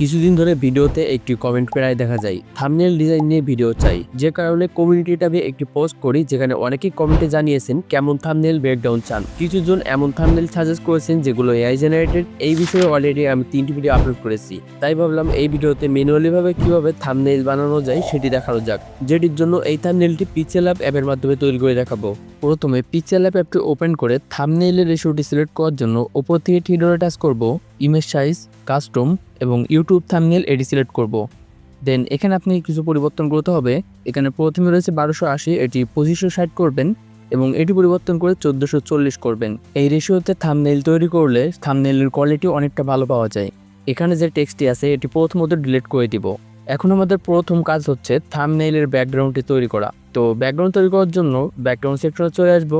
কিছুদিন ধরে ভিডিওতে একটি কমেন্ট প্রায় দেখা যায়। থামনেল ডিজাইন নিয়ে ভিডিও চাই। যে কারণে কমিউনিটি ট্যাবে একটি পোস্ট করি যেখানে অনেকেই কমেন্টে জানিয়েছেন কেমন থামনেল ব্রেকডাউন চান। কিছুজন এমন থামনেল সাজেস্ট করেছেন যেগুলো এআই জেনারেটেড এই বিষয়ে অলরেডি আমি তিনটি ভিডিও আপলোড করেছি। তাই ভাবলাম এই ভিডিওতে ম্যানুয়ালি ভাবে কীভাবে থামনেল বানানো যায় সেটি দেখানো যাক। যেটির জন্য এই থামনেলটি পিক্সেল অ্যাপ অ্যাপের মাধ্যমে তৈরি করে দেখাবো। প্রথমে পিক্সেল অ্যাপ অ্যাপটি ওপেন করে থামনেইলের রেশিওটি সিলেক্ট করার জন্য ওপর থেকে থ্রি টাচ করব। ইমেজ সাইজ কাস্টম এবং ইউটিউব থামনেল এটি সিলেক্ট করব। দেন এখানে আপনি কিছু পরিবর্তন করতে হবে। এখানে প্রথমে রয়েছে বারোশো আশি, এটি পঁচিশশো ষাট করবেন এবং এটি পরিবর্তন করে চোদ্দোশো চল্লিশ করবেন। এই রেশিওতে থামনেল তৈরি করলে থামনেলের কোয়ালিটি অনেকটা ভালো পাওয়া যায়। এখানে যে টেক্সটটি আছে, এটি প্রথমত ডিলিট করে দিব। এখন আমাদের প্রথম কাজ হচ্ছে থামনেইলের ব্যাকগ্রাউন্ডটি তৈরি করা। তো ব্যাকগ্রাউন্ড তৈরি করার জন্য ব্যাকগ্রাউন্ড সেকশনে চলে আসব,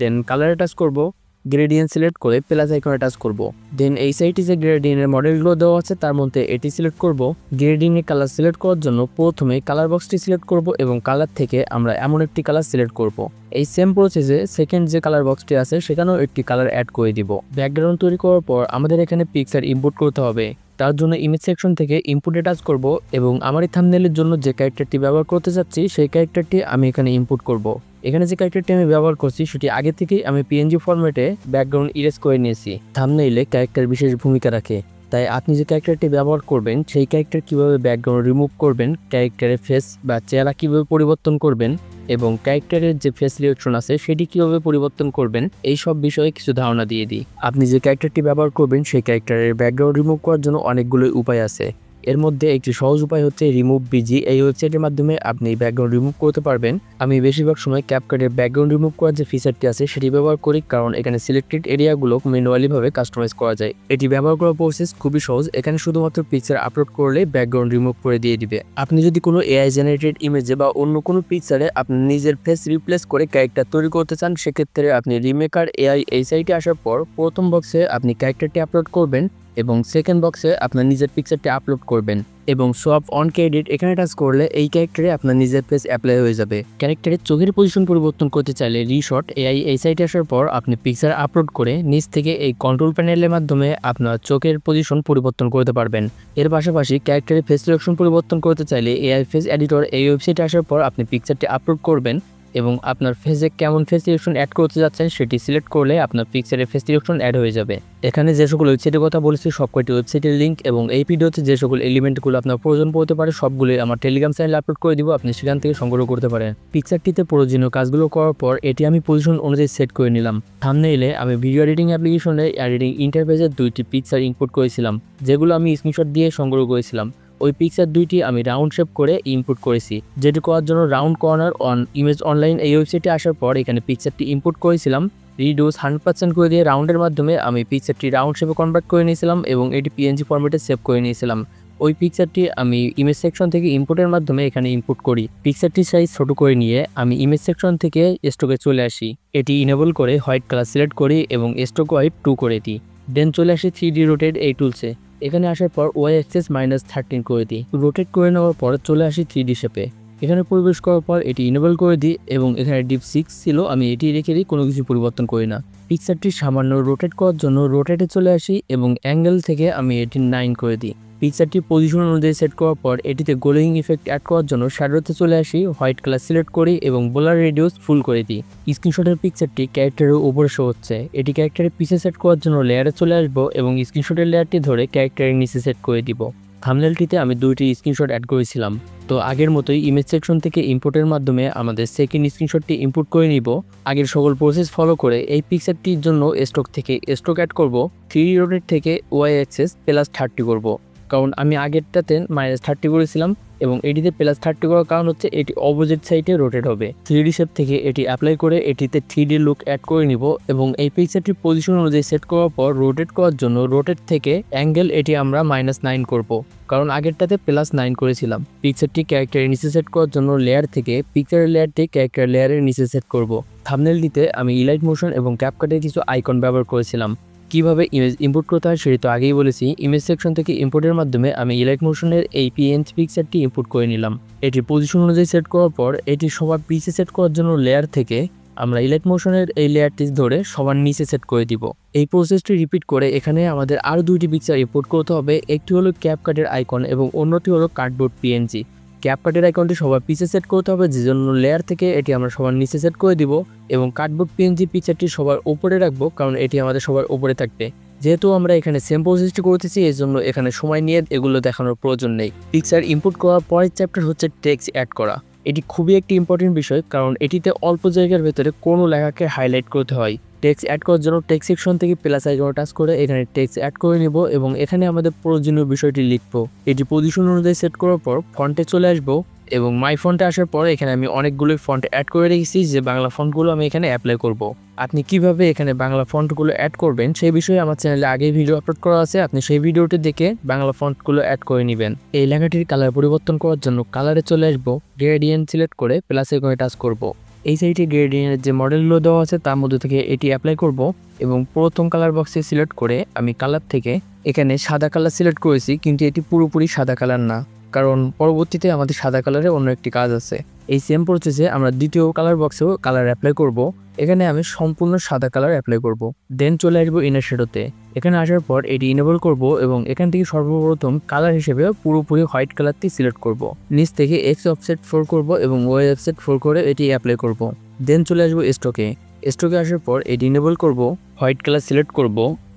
দেন কালারে টাচ করব গ্রেডিয়েন্ট সিলেক্ট করে প্লাস আইকনে টাচ করব। দেন এই সাইডে যে গ্রেডিয়েন্টের মডেলগুলো দেওয়া আছে, তার মধ্যে এটি সিলেক্ট করব। গ্রেডিয়েন্টের কালার সিলেক্ট করার জন্য প্রথমে কালার বক্সটি সিলেক্ট করব এবং কালার থেকে আমরা এমন একটি কালার সিলেক্ট করব। এই সেম প্রসেসে সেকেন্ড যে কালার বক্সটি আছে, সেখানেও একটি কালার অ্যাড করে দিব। ব্যাকগ্রাউন্ড তৈরি করার পর আমাদের এখানে পিকচার ইনপুট করতে হবে। তার জন্য ইমেজ সেকশন থেকে ইনপুটে টাচ করব এবং আমার এই থামনেলের জন্য যে ক্যারেক্টারটি ব্যবহার করতে চাচ্ছি, সেই ক্যারেক্টারটি আমি এখানে ইনপুট করব। এখানে যে ক্যারেক্টারটি আমি ব্যবহার করছি, সেটি আগে থেকেই আমি পিএনজি ফরম্যাটে ব্যাকগ্রাউন্ড ইরেজ করে নিয়েছি। থামনেইলে ক্যারেক্টার বিশেষ ভূমিকা রাখে। তাই আপনি যে ক্যারেক্টারটি ব্যবহার করবেন, সেই ক্যারেক্টার কীভাবে ব্যাকগ্রাউন্ড রিমুভ করবেন ক্যারেক্টারের ফেস বা চেহারা কীভাবে পরিবর্তন করবেন এবং ক্যারেক্টারের যে ফেস রিয়েকশন আছে, সেটি কীভাবে পরিবর্তন করবেন, এই সব বিষয়ে কিছু ধারণা দিয়ে দিই। আপনি যে ক্যারেক্টারটি ব্যবহার করবেন, সেই ক্যারেক্টারের ব্যাকগ্রাউন্ড রিমুভ করার জন্য অনেকগুলো উপায় আছে। এর মধ্যে একটি সহজ উপায় হচ্ছে রিমুভ বিজি এই ওয়েবসাইটের মাধ্যমে আপনি ব্যাকগ্রাউন্ড রিমুভ করতে পারবেন। আমি বেশিরভাগ সময় ক্যাপকার্টের ব্যাকগ্রাউন্ড রিমুভ করার যে ফিচারটি আছে, সেটি ব্যবহার করি, কারণ এখানে সিলেক্টেড এরিয়াগুলো ম্যানুয়ালিভাবে কাস্টমাইজ করা যায়। এটি ব্যবহার করার প্রসেস খুবই সহজ, এখানে শুধুমাত্র পিকচার আপলোড করলে ব্যাকগ্রাউন্ড রিমুভ করে দিয়ে দিবে। আপনি যদি কোনো এআই জেনারেটেড ইমেজে বা অন্য কোনো পিকচারে আপনি নিজের ফেস রিপ্লেস করে ক্যারেক্টার তৈরি করতে চান, সেক্ষেত্রে আপনি রিমেকার এআই এই সাইটে আসার পর প্রথম বক্সে আপনি ক্যারেক্টারটি আপলোড করবেন। এবং সেকেন্ড বক্সে আপনার নিজের পিকচারটি আপলোড করবেন এবং সোয়াপ অন ক্রেডিট এখানে টাচ করলে এই ক্যারেক্টারে আপনার নিজের পেজ অ্যাপ্লাই হয়ে যাবে। ক্যারেক্টারের চোখের পজিশন পরিবর্তন করতে চাইলে রিশট এআই এই সাইটে আসার পর আপনি পিকচার আপলোড করে নিচ থেকে এই কন্ট্রোল প্যানেলের মাধ্যমে আপনার চোখের পজিশন পরিবর্তন করতে পারবেন। এর পাশাপাশি ক্যারেক্টারের ফেস সিলেকশন পরিবর্তন করতে চাইলে এআই ফেস এডিটর এই ওয়েবসাইটে আসার পর আপনি পিকচারটি আপলোড করবেন এবং আপনার ফেসে কেমন ফেস সিলেকশন অ্যাড করতে যাচ্ছেন সেটি সিলেক্ট করলে আপনার পিকচারে ফেস সিলেকশন অ্যাড হয়ে যাবে। এখানে যে সকল ওয়েবসাইটের কথা বলেছি, সব কয়টি ওয়েবসাইটের লিঙ্ক এবং এই ভিডিওতে যে সকল এলিমেন্টগুলো আপনার প্রয়োজন পড়তে পারে, সবগুলোই আমার টেলিগ্রাম চ্যানেলে আপলোড করে দিব, আপনি সেখান থেকে সংগ্রহ করতে পারেন। পিকচারটিতে প্রয়োজনীয় কাজগুলো করার পর, এটি আমি পজিশন অনুযায়ী সেট করে নিলাম। সামনে এলে আমি ভিডিও এডিটিং অ্যাপ্লিকেশনে এডিটিং ইন্টারফেসের দুইটি পিকচার ইনপুট করেছিলাম, যেগুলো আমি স্ক্রিনশট দিয়ে সংগ্রহ করেছিলাম। ওই পিকচার দুইটি আমি রাউন্ড শেপ করে ইনপুট করেছি। যেটি করার জন্য round corner on image online এই ওয়েবসাইটে আসার পর এখানে পিকচারটি ইনপুট করেছিলাম। রিডিউস হান্ড্রেড পার্সেন্ট করে দিয়ে রাউন্ডের মাধ্যমে আমি পিকচারটি রাউন্ড শেপে কনভার্ট করে নিয়েছিলাম এবং এটি পিএনজি ফর্মেটে সেভ করে নিয়েছিলাম। ওই পিকচারটি আমি ইমেজ সেকশন থেকে ইনপুটের মাধ্যমে এখানে ইনপুট করি। পিকচারটির সাইজ ছোট করে নিয়ে আমি ইমেজ সেকশন থেকে স্টকে চলে আসি। এটি ইনেবল করে হোয়াইট কালার সিলেক্ট করি এবং স্টক হোয়াইট টু করে দিই। দেন চলে আসি থ্রি ডি রোটেড এই টুলসে এখানে আসার পর ওয়াই এক্সেস মাইনাস থার্টিন করে দিই। রোটেট করে নেওয়ার পর চলে আসি থ্রি ডি শেপে এখানে প্রবেশ করার পর এটি ইনেবল করে দিই এবং এখানে ডিপ সিক্স ছিল, আমি এটি রেখে দিই, কোনো কিছু পরিবর্তন করি না। পিকচারটি সামান্য রোটেট করার জন্য রোটেটে চলে আসি এবং অ্যাঙ্গেল থেকে আমি এটি নাইন করে দিই। পিকচারটি পজিশন অনুযায়ী সেট করার পর এটিতে গোলিং ইফেক্ট অ্যাড করার জন্য শ্যাডোতে চলে আসি, হোয়াইট কালার সিলেক্ট করি এবং বোলার রেডিউস ফুল করে দিই। স্ক্রিনশটের পিকচারটি ক্যারেক্টারের উপরে শো হচ্ছে। এটি ক্যারেক্টারের পিছে সেট করার জন্য লেয়ারে চলে আসব এবং স্ক্রিনশটের লেয়ারটি ধরে ক্যারেক্টারের নিচে সেট করে দিব। থামনেলটিতে আমি দুইটি স্ক্রিনশট অ্যাড করেছিলাম। তো আগের মতোই ইমেজ সেকশন থেকে ইম্পোর্টের মাধ্যমে আমাদের সেকেন্ড স্ক্রিনশটটি ইম্পোর্ট করে নিব। আগের সকল প্রসেস ফলো করে এই পিকচারটির জন্য স্টক থেকে স্টক অ্যাড করব। থ্রি রোটের থেকে ওয়াই এক্সেস প্লাস থার্টি করব। কারণ আমি আগেরটাতে মাইনাস থার্টি করেছিলাম এবং এটিতে প্লাস থার্টি করার কারণ হচ্ছে এটি অপোজিট সাইডে রোটেট হবে। থ্রি ডি শেপ থেকে এটি অ্যাপ্লাই করে এটিতে থ্রি ডি লুক অ্যাড করে নিব এবং এই পিকচারটির পজিশন অনুযায়ী সেট করার পর রোটেট করার জন্য রোটেট থেকে অ্যাঙ্গেল এটি আমরা মাইনাস নাইন করব। কারণ আগেরটাতে প্লাস নাইন করেছিলাম। পিকচারটি ক্যারেক্টারের নিচে সেট করার জন্য লেয়ার থেকে পিকচারের লেয়ারটি ক্যারেক্টার লেয়ারের নিচে সেট করব। থামনেলটিতে আমি ইলাইট মোশন এবং ক্যাপকাটের কিছু আইকন ব্যবহার করেছিলাম। কীভাবে ইমেজ ইম্পোর্ট করতে হয় সেটি তো আগেই বলেছি। ইমেজ সেকশন থেকে ইম্পোর্টের মাধ্যমে আমি ইলাইট মোশনের এই পিএনজ পিকচারটি ইম্পোর্ট করে নিলাম। এটি পজিশন অনুযায়ী সেট করার পর এটি সবার পিছে সেট করার জন্য লেয়ার থেকে আমরা ইলেট মোশনের এই লেয়ারটি ধরে সবার নিচে সেট করে দিব। এই প্রসেসটি রিপিট করে এখানে আমাদের আরও দুইটি পিকচার ইম্পোর্ট করতে হবে। একটি হলো ক্যাপ কাটের আইকন এবং অন্যটি হলো কার্ডবোর্ড পিএনজি ক্যাপ কাটের আইকনটি সবার পিছে সেট করতে হবে, যে জন্য লেয়ার থেকে এটি আমরা সবার নিচে সেট করে দিব এবং কার্ডবোর্ড পিএনজি পিকচারটি সবার উপরে রাখব, কারণ এটি আমাদের সবার উপরে থাকবে। যেহেতু আমরা এখানে সেম প্রসেসটি করতেছি, এই জন্য এখানে সময় নিয়ে এগুলো দেখানোর প্রয়োজন নেই। পিকচার ইম্পোর্ট করার পরের চ্যাপ্টার হচ্ছে টেক্সট অ্যাড করা। এটি খুবই একটি ইম্পর্টেন্ট বিষয়, কারণ এটিতে অল্প জায়গার ভেতরে কোনো লেখাকে হাইলাইট করতে হয়। টেক্সট অ্যাড করার জন্য টেক্সট সেকশন থেকে প্লাস আইকনে টাচ করে এখানে টেক্সট অ্যাড করে নিব এবং এখানে আমাদের প্রয়োজনীয় বিষয়টি লিখব। এটি পজিশন অনুযায়ী সেট করার পর ফন্টে চলে আসব। এবং মাই ফন্টে আসার পরে এখানে আমি অনেকগুলো ফন্ট অ্যাড করে রেখেছি, যে বাংলা ফন্টগুলো আমি এখানে অ্যাপ্লাই করব। আপনি কীভাবে এখানে বাংলা ফন্টগুলো অ্যাড করবেন, সেই বিষয়ে আমার চ্যানেলে আগে ভিডিও আপলোড করা আছে, আপনি সেই ভিডিওটি দেখে বাংলা ফন্টগুলো অ্যাড করে নেবেন এই লেখাটির কালার পরিবর্তন করার জন্য কালারে চলে আসব গ্রেডিয়েন্ট সিলেক্ট করে প্লাস আইকনে টাচ করব। এই সাইটে গ্রেডিয়েন্টের যে মডেলগুলো দেওয়া আছে, তার মধ্যে থেকে এটি অ্যাপ্লাই করব এবং প্রথম কালার বক্সে সিলেক্ট করে আমি কালার থেকে এখানে সাদা কালার সিলেক্ট করেছি, কিন্তু এটি পুরোপুরি সাদা কালার না কারণ পরবর্তীতে আমাদের সাদা কালারে অন্য একটি কাজ আছে। এই সেম প্রসেসে আমরা দ্বিতীয় কালার বক্সেও কালার অ্যাপ্লাই করব। এখানে আমি সম্পূর্ণ সাদা কালার অ্যাপ্লাই করব। দেন চলে আসব ইনার শেডোতে এখানে আসার পর এটি ইনেবল করব এবং এখান থেকে সর্বপ্রথম কালার হিসেবে পুরোপুরি হোয়াইট কালারটি সিলেক্ট করব। নিচ থেকে এক্স অফসেট ফোর করব এবং ওয়াই অফসেট ফোর করে এটি অ্যাপ্লাই করব। দেন চলে আসব স্টকে স্টকে আসার পর এটি ইনেবল করব হোয়াইট কালার সিলেক্ট করব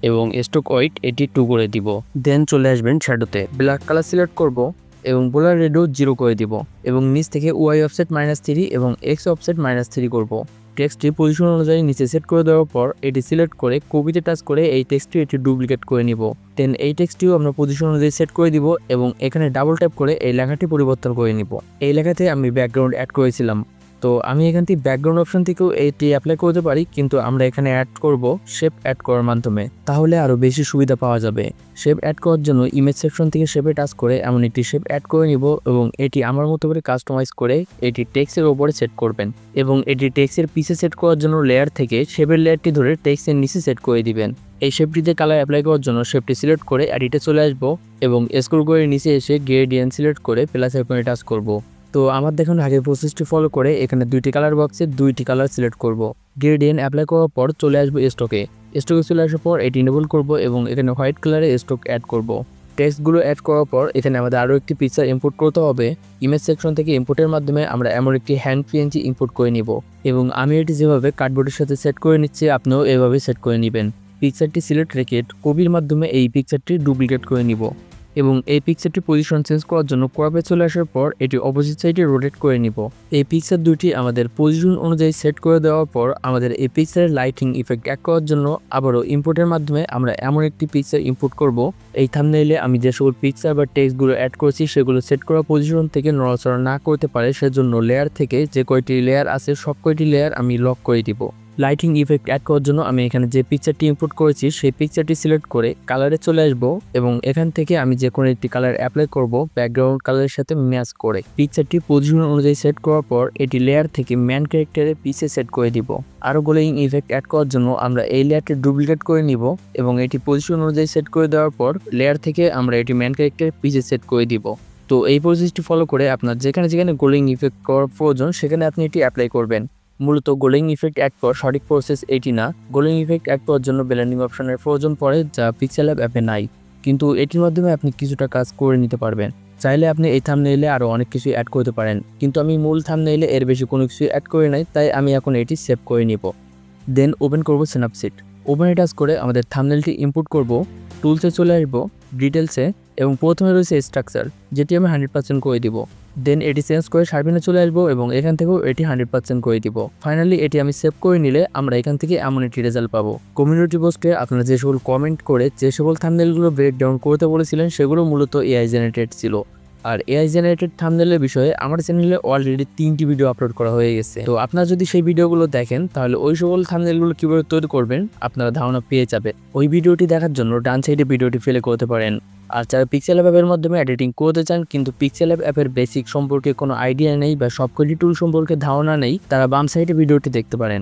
এবং স্টক হোয়াইট এটি টু করে দিব। দেন চলে আসবেন শ্যাডোতে ব্ল্যাক কালার সিলেক্ট করব। এবং বোলার রেডও জিরো করে দিব এবং নিচ থেকে ওয়াই অফসেট মাইনাস থ্রি এবং এক্স অফসেট মাইনাস থ্রি করব। টেক্সটটি পজিশন অনুযায়ী নিচে সেট করে দেওয়ার পর এটি সিলেক্ট করে কপিতে টাচ করে এই টেক্সটটি এটি ডুপ্লিকেট করে নিব। দেন এই টেক্সটিও আমরা পজিশন অনুযায়ী সেট করে দিব এবং এখানে ডাবল ট্যাপ করে এই লেখাটি পরিবর্তন করে নিব। এই লেখাতে আমি ব্যাকগ্রাউন্ড অ্যাড করেছিলাম। তো আমি এখান থেকে ব্যাকগ্রাউন্ড অপশন থেকেও এটি অ্যাপ্লাই করতে পারি, কিন্তু আমরা এখানে অ্যাড করব শেপ অ্যাড করার মাধ্যমে। তাহলে আরও বেশি সুবিধা পাওয়া যাবে। শেপ অ্যাড করার জন্য ইমেজ সেকশন থেকে শেপে টাচ করে এমন একটি শেপ অ্যাড করে নিব এবং এটি আমার মতো করে কাস্টমাইজ করে এটি টেক্সের ওপরে সেট করবেন এবং এটি টেক্সের পিছে সেট করার জন্য লেয়ার থেকে শেপের লেয়ারটি ধরে টেক্সের নিচে সেট করে দিবেন। এই শেপটিতে কালার অ্যাপ্লাই করার জন্য শেপটি সিলেক্ট করে অ্যাডিটে চলে আসব এবং স্ক্রল করে নিচে এসে গ্রেডিয়েন্ট সিলেক্ট করে প্লাস আইকনে টাচ করব। তো আমার দেখুন আগের প্রসেসটি ফলো করে এখানে দুইটি কালার বক্সে দুইটি কালার সিলেক্ট করব। গ্রেডিয়েন্ট অ্যাপ্লাই করার পর চলে আসব স্টকে স্টকে চলে আসার পর এটি ইনেবল করব এবং এখানে হোয়াইট কালারে স্টক অ্যাড করব। টেক্সটগুলো অ্যাড করার পর এখানে আমাদের আরও একটি পিকচার ইম্পোর্ট করতে হবে। ইমেজ সেকশন থেকে ইম্পোর্টের মাধ্যমে আমরা এমন একটি হ্যান্ড পিএনজি ইম্পোর্ট করে নিব এবং আমি এটি যেভাবে কার্ডবোর্ডের সাথে সেট করে নিচ্ছি, আপনিও এভাবে সেট করে নেবেন। পিকচারটি সিলেক্ট রেখে কপির মাধ্যমে এই পিকচারটি ডুপ্লিকেট করে নিব। এবং এই পিকচারটি পজিশন চেঞ্জ করার জন্য ক্রপে চলে আসার পর এটি অপোজিট সাইডে রোটেট করে নিব। এই পিকচার দুটি আমাদের পজিশন অনুযায়ী সেট করে দেওয়ার পর আমাদের এই পিকচারের লাইটিং ইফেক্ট অ্যাড করার জন্য আবারও ইম্পোর্টের মাধ্যমে আমরা এমন একটি পিকচার ইম্পোর্ট করব। এই থামনেইলে আমি যে সকল পিকচার বা টেক্সটগুলো অ্যাড করেছি সেগুলো সেট করা পজিশন থেকে নড়াচড়া না করতে পারে, সেজন্য লেয়ার থেকে যে কয়টি লেয়ার আছে সব কয়টি লেয়ার আমি লক করে দিব। লাইটিং ইফেক্ট অ্যাড করার জন্য আমি এখানে যে পিকচারটি ইম্পোর্ট করেছি, সেই পিকচারটি সিলেক্ট করে কালারে চলে আসব এবং এখান থেকে আমি যে কোনো একটি কালার অ্যাপ্লাই করব ব্যাকগ্রাউন্ড কালারের সাথে ম্যাচ করে। পিকচারটি পজিশন অনুযায়ী সেট করার পর এটি লেয়ার থেকে ম্যান ক্যারেক্টারের পিছে সেট করে দিব। আরও গ্লোয়িং ইফেক্ট অ্যাড করার জন্য আমরা এই লেয়ারটি ডুপ্লিকেট করে নিব এবং এটি পজিশন অনুযায়ী সেট করে দেওয়ার পর লেয়ার থেকে আমরা এটি ম্যান ক্যারেক্টারের পিছে সেট করে দিব। তো এই প্রসেসটি ফলো করে আপনার যেখানে যেখানে গোলিং ইফেক্ট করার প্রয়োজন, সেখানে আপনি এটি অ্যাপ্লাই করবেন। মূলত গোলিং ইফেক্ট অ্যাড করার সঠিক প্রসেস এটি না। গোলিং ইফেক্ট অ্যাড করার জন্য ব্লেন্ডিং অপশনের প্রয়োজন পড়ে যা পিক্সেল অ্যাপ অ্যাপে নাই। কিন্তু এটির মাধ্যমে আপনি কিছুটা কাজ করে নিতে পারবেন। চাইলে আপনি এই থামনেইলে আরও অনেক কিছু অ্যাড করতে পারেন। কিন্তু আমি মূল থামনেইলে এর বেশি কোনো কিছু অ্যাড করে নাই, তাই আমি এখন এটি সেভ করে নিব। দেন ওপেন করব স্ন্যাপসিট ওপেনে টাচ করে আমাদের থামনেলটি ইম্পোর্ট করব। টুলসে চলে আসব। ডিটেলসে এবং প্রথমে রয়েছে স্ট্রাকচার যেটি আমি হান্ড্রেড পার্সেন্ট করে দিব। দেন এটি চেঞ্জ করে সার্ভিনে চলে আসব এবং এখান থেকেও এটি হান্ড্রেড পার্সেন্ট করে দিব। ফাইনালি এটি আমি সেভ করে নিলে আমরা এখান থেকে এমন একটি রেজাল্ট পাবো। কমিউনিটি পোস্টে আপনারা যে সকল কমেন্ট করে, যে সকল থামনেলগুলো ব্রেকডাউন করতে বলেছিলেন, সেগুলো মূলত এআই জেনারেটেড ছিল। আর এআই জেনারেটেড থামনেলের বিষয়ে আমার চ্যানেলে অলরেডি তিনটি ভিডিও আপলোড করা হয়ে গেছে। তো আপনারা যদি সেই ভিডিওগুলো দেখেন, তাহলে ওই সকল থামনেলগুলো কীভাবে তৈরি করবেন, আপনারা ধারণা পেয়ে যাবে ওই ভিডিওটি দেখার জন্য ডান সাইডে ভিডিওটি ফেলে করতে পারেন। আর যারা পিক্সেল অ্যাপের মাধ্যমে এডিটিং করতে চান, কিন্তু পিক্সেল অ্যাপের বেসিক সম্পর্কে কোনো আইডিয়া নেই বা সবকটি টুল সম্পর্কে ধারণা নেই, তারা বাম সাইডে ভিডিওটি দেখতে পারেন।